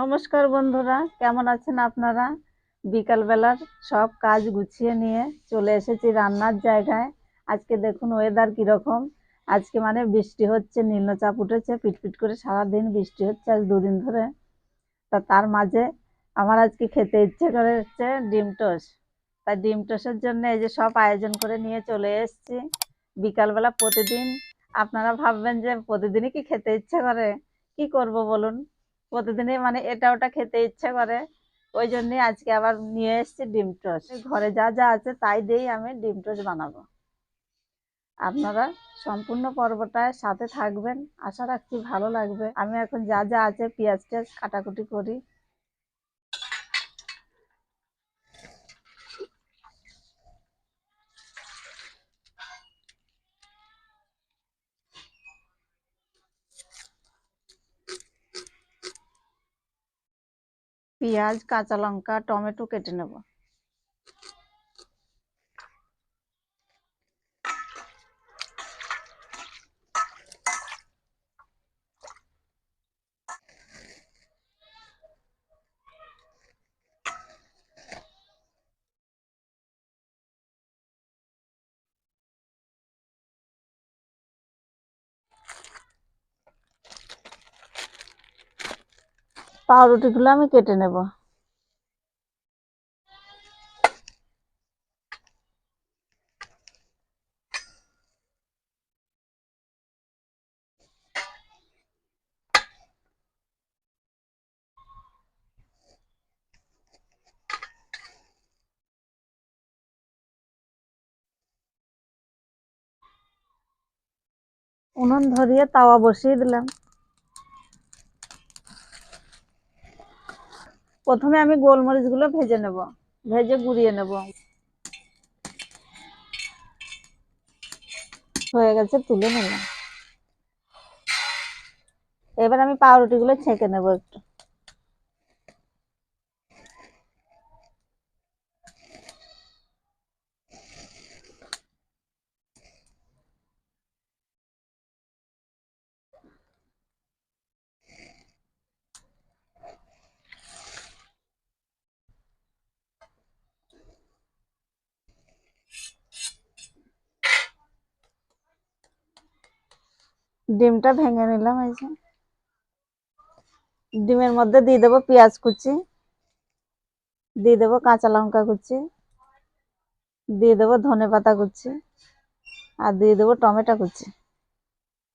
নমস্কার বন্ধুরা, কেমন আছেন আপনারা? বিকালবেলার সব কাজ গুছিয়ে নিয়ে চলে এসেছি রান্নার জায়গায়। আজকে দেখুন ওয়েদার কীরকম। আজকে মানে বৃষ্টি হচ্ছে, নিম্নচাপ উঠেছে, পিটপিট করে সারাদিন বৃষ্টি হচ্ছে আজ দুদিন ধরে। তা তার মাঝে আমার আজকে খেতে ইচ্ছে করে হচ্ছে ডিম টোস্ট। তাই ডিম টোসের জন্য এই যে সব আয়োজন করে নিয়ে চলে এসেছি। বিকালবেলা প্রতিদিন, আপনারা ভাববেন যে প্রতিদিনই কি খেতে ইচ্ছে করে? কি করব বলুন? প্রতিদিনই মানে এটা ওটা খেতে ইচ্ছে করে। ওই জন্যই আজকে আবার নিয়ে এসছি ডিম টোস্ট। ঘরে যা যা আছে তাই দিয়েই আমি ডিম টোস্ট বানাবো। আপনারা সম্পূর্ণ পর্বটায় সাথে থাকবেন। আশা রাখছি ভালো লাগবে। আমি এখন যা যা আছে পেঁয়াজ টেয়াজ কাটাকুটি করি। পেঁয়াজ কাঁচা লঙ্কা টমেটো কেটে নেব। পাউরুটিগুলো আমি কেটে নেব। উনুন ধরিয়ে তাওয়া বসিয়ে দিলাম। প্রথমে আমি গোলমরিচগুলো ভেজে নেব, ভেজে গুঁড়িয়ে নেব। হয়ে গেছে, তুলে নিলাম। এবার আমি পাউরুটিগুলো ছেঁকে নেব একটু। ডিমটা ভেঙে নিলাম, এই যে। ডিমের মধ্যে দিয়ে দেবো পেঁয়াজ কুচি, দিয়ে দেবো কাঁচা লঙ্কা কুচি, দিয়ে দেবো ধনে পাতা কুচি, আর দিয়ে দেবো টমেটো কুচি,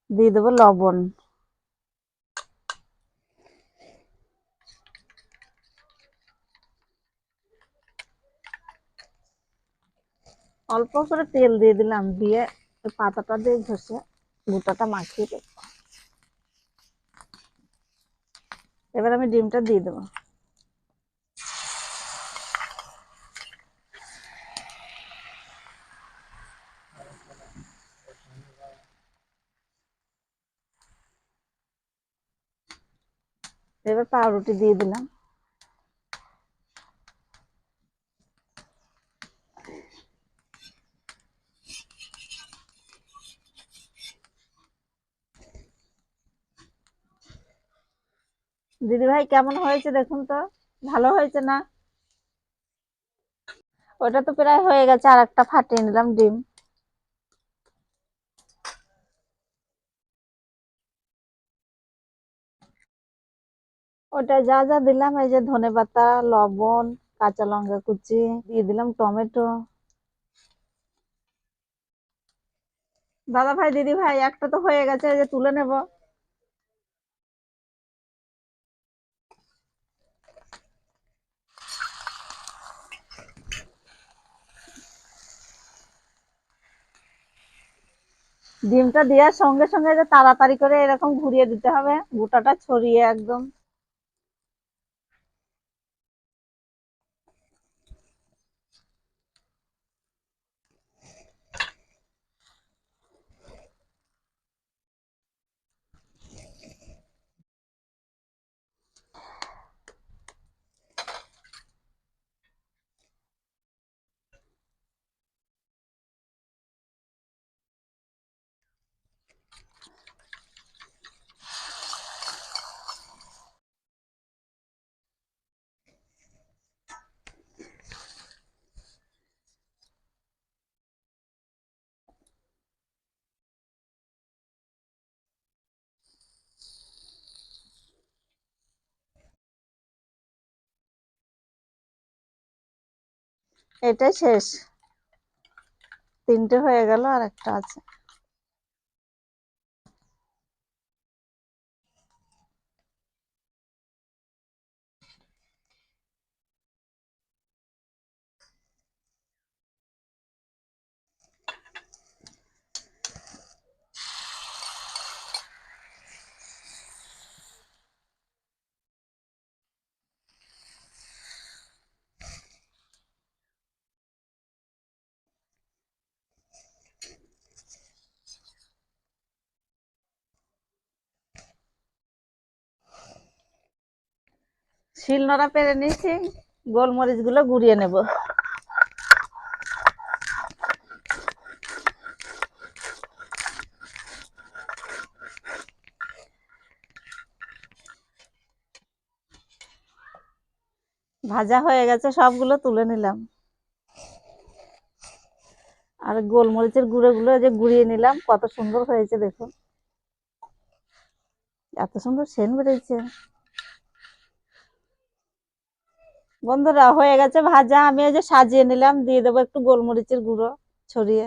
দিয়ে দেবো লবণ। অল্প করে তেল দিয়ে দিলাম, দিয়ে পাতাটা দিয়ে ঘষে গোটাটা মাখিয়ে দেবো। এবার আমি ডিমটা দিয়ে দেবো। এবার পাউরুটি দিয়ে দিলাম। দিদি ভাই, কেমন হয়েছে দেখুন তো? ভালো হয়েছে না? ওটা তো প্রায় হয়ে গেছে আর একটা ফাটিয়ে নিলাম ডিম। ওটা যা যা দিলাম, এই যে ধনে পাতা, লবণ, কাঁচা লঙ্কা কুচি, দিয়ে দিলাম টমেটো। দাদা ভাই, দিদি ভাই, একটা তো হয়ে গেছে, এই যে তুলে নেব। ডিমটা দেওয়ার সঙ্গে সঙ্গে তাড়াতাড়ি করে এরকম ঘুরিয়ে দিতে হবে গোটাটা ছড়িয়ে একদম। এটাই শেষ। তিনটে হয়ে গেল আর একটা আছে। শিলনোড়া পেরে নিয়েছি গোলমরিচগুলো গুঁড়িয়ে নেব। ভাজা হয়ে গেছে, সবগুলো তুলে নিলাম। আর গোলমরিচের গুঁড়ো গুলো যে গুঁড়িয়ে নিলাম, কত সুন্দর হয়েছে দেখুন। এত সুন্দর সেন বেরিয়েছে। বন্ধুরা, হয়ে গেছে ভাজা। আমি যে সাজিয়ে নিলাম, দিয়ে দেবো একটু গোলমরিচের গুঁড়ো ছড়িয়ে।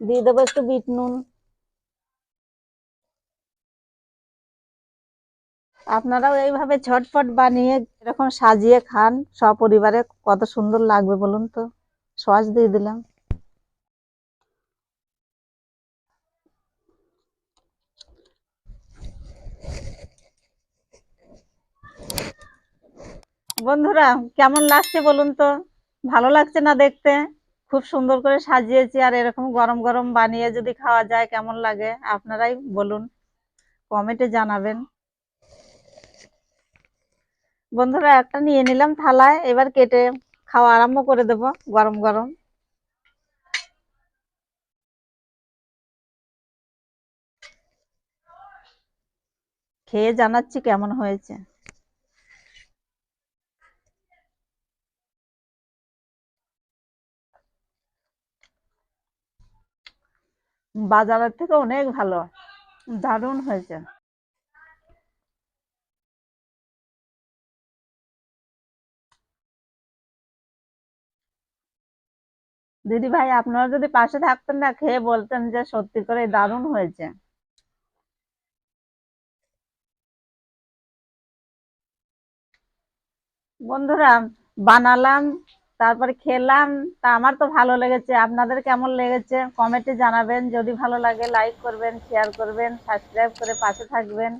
দিয়ে দেবো একটু বিট নুন। আপনারাও এইভাবে ঝটপট বানিয়ে এরকম সাজিয়ে খান। সপরিবারে কত সুন্দর লাগবে বলুন তো? সস দিয়ে দিলাম। বন্ধুরা, কেমন লাগছে বলুন তো? ভালো লাগছে না দেখতে? খুব সুন্দর করে সাজিয়েছি আর এরকম গরম গরম বানিয়ে যদি খাওয়া যায়, কেমন লাগে আপনারাই বলুন। কমেন্টে জানাবেন। বন্ধুরা, একটা নিয়ে নিলাম থালায়, এবার কেটে খাওয়া আরম্ভ করে দেব গরম গরম। খেয়ে জানাচ্ছি কেমন হয়েছে। বাজারের থেকে অনেক ভালো। দারুণ হয়েছে। দিদি ভাই, আপনারা যদি পাশে থাকতেন না, খেয়ে বলতেন যে সত্যি করে দারুণ হয়েছে। বন্ধুরা, বানালাম তারপরে খেলাম। তা আমার তো ভালো লেগেছে। আপনাদের কেমন লেগেছে? কমেন্টে জানাবেন। যদি ভালো লাগে লাইক করবেন শেয়ার করবেন সাবস্ক্রাইব করে পাশে থাকবেন।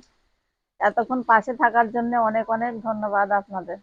এতক্ষণ পাশে থাকার জন্য অনেক অনেক ধন্যবাদ আপনাদের।